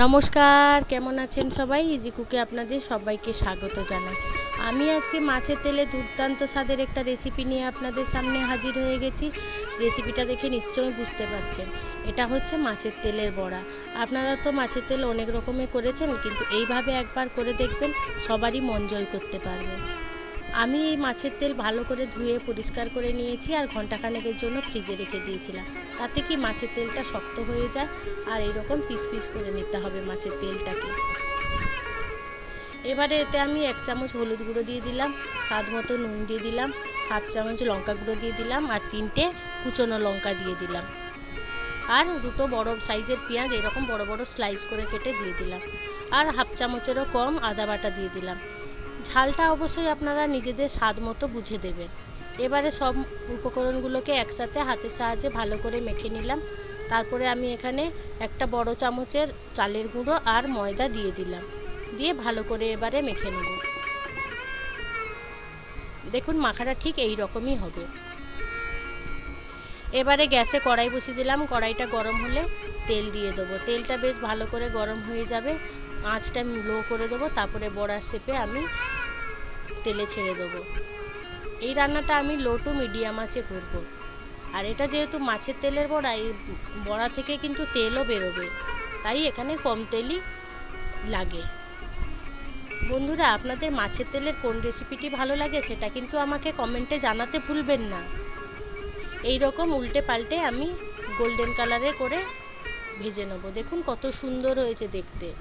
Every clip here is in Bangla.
নমস্কার, কেমন আছেন সবাই? ইজি কুকে আপনাদের সবাইকে স্বাগত জানাই। আমি আজকে মাছের তেলে দুর্দান্ত স্বাদের একটা রেসিপি নিয়ে আপনাদের সামনে হাজির হয়ে গেছি। রেসিপিটা দেখে নিশ্চয়ই বুঝতে পারছেন। এটা হচ্ছে মাছের তেলের বড়া। আপনারা তো মাছের তেল অনেক রকমের করেছেন, কিন্তু এইভাবে একবার করে দেখবেন সবারই মন জয় করতে পারবেন আমি এই মাছের তেল ভালো করে ধুয়ে পরিষ্কার করে নিয়েছি আর ঘন্টাখানেকের জন্য ফ্রিজে রেখে দিয়েছিলাম। তাতে কি মাছের তেলটা শক্ত হয়ে যায়? আর এরকম পিস পিস করে নিতে হবে মাছের তেলটাকে। এবারে এতে আমি এক চামচ হলুদ গুঁড়ো দিয়ে দিলাম, স্বাদ মতো নুন দিয়ে দিলাম, হাফ চামচ লঙ্কা গুঁড়ো দিয়ে দিলাম আর তিনটে কুচনো লঙ্কা দিয়ে দিলাম। আর দুটো বড় সাইজের পেঁয়াজ এরকম বড় বড় স্লাইস করে কেটে দিয়ে দিলাম। আর হাফ চামচেরও কম আদা বাটা দিয়ে দিলাম। ঝালটা অবশ্যই আপনারা নিজেদের স্বাদ মতো বুঝে দেবেন। এবারে সব উপকরণগুলোকে একসাথে হাতের সাহায্যে ভালো করে মেখে নিলাম। তারপরে আমি এখানে একটা বড় চামচের চালের গুঁড়ো আর ময়দা দিয়ে দিলাম। দিয়ে ভালো করে এবারে মেখে নেব। দেখুন, মাখাটা ঠিক এই রকমই হবে। এবারে গ্যাসে কড়াই বসিয়ে দিলাম। কড়াইটা গরম হলে তেল দিয়ে দেবো। তেলটা বেশ ভালো করে গরম হয়ে যাবে। আঁচটা লো করে দেবো। তারপরে বড়ার শেপে আমি তেলে ছেড়ে দেবো। এই রান্নাটা আমি লো টু মিডিয়াম আঁচে করব। আর এটা যেহেতু মাছের তেলের বড়া, এই বড়া থেকে কিন্তু তেলও বেরোবে। তাই এখানে কম তেলই লাগে। বন্ধুরা, আপনাদের মাছের তেলের কোন রেসিপিটি ভালো লাগে সেটা কিন্তু আমাকে কমেন্টে জানাতে ভুলবেন না। এই রকম উল্টে পাল্টে আমি গোল্ডেন কালারে করে ভেজে নেব। দেখুন কত সুন্দর হয়েছে দেখতে।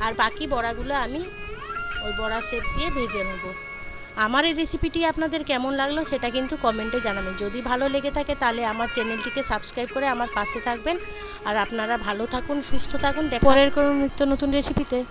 আর বাকি বড়াগুলো আমি ওই বড়া শেপ দিয়ে ভেজে নেব। আমার এই রেসিপিটি আপনাদের কেমন লাগল সেটা কিন্তু কমেন্টে জানাবেন। যদি ভালো লেগে থাকে তাহলে আমার চ্যানেলটিকে সাবস্ক্রাইব করে আমার পাশে থাকবেন। আর আপনারা ভালো থাকুন, সুস্থ থাকুন। পরের কোনো নিত্য নতুন রেসিপিতে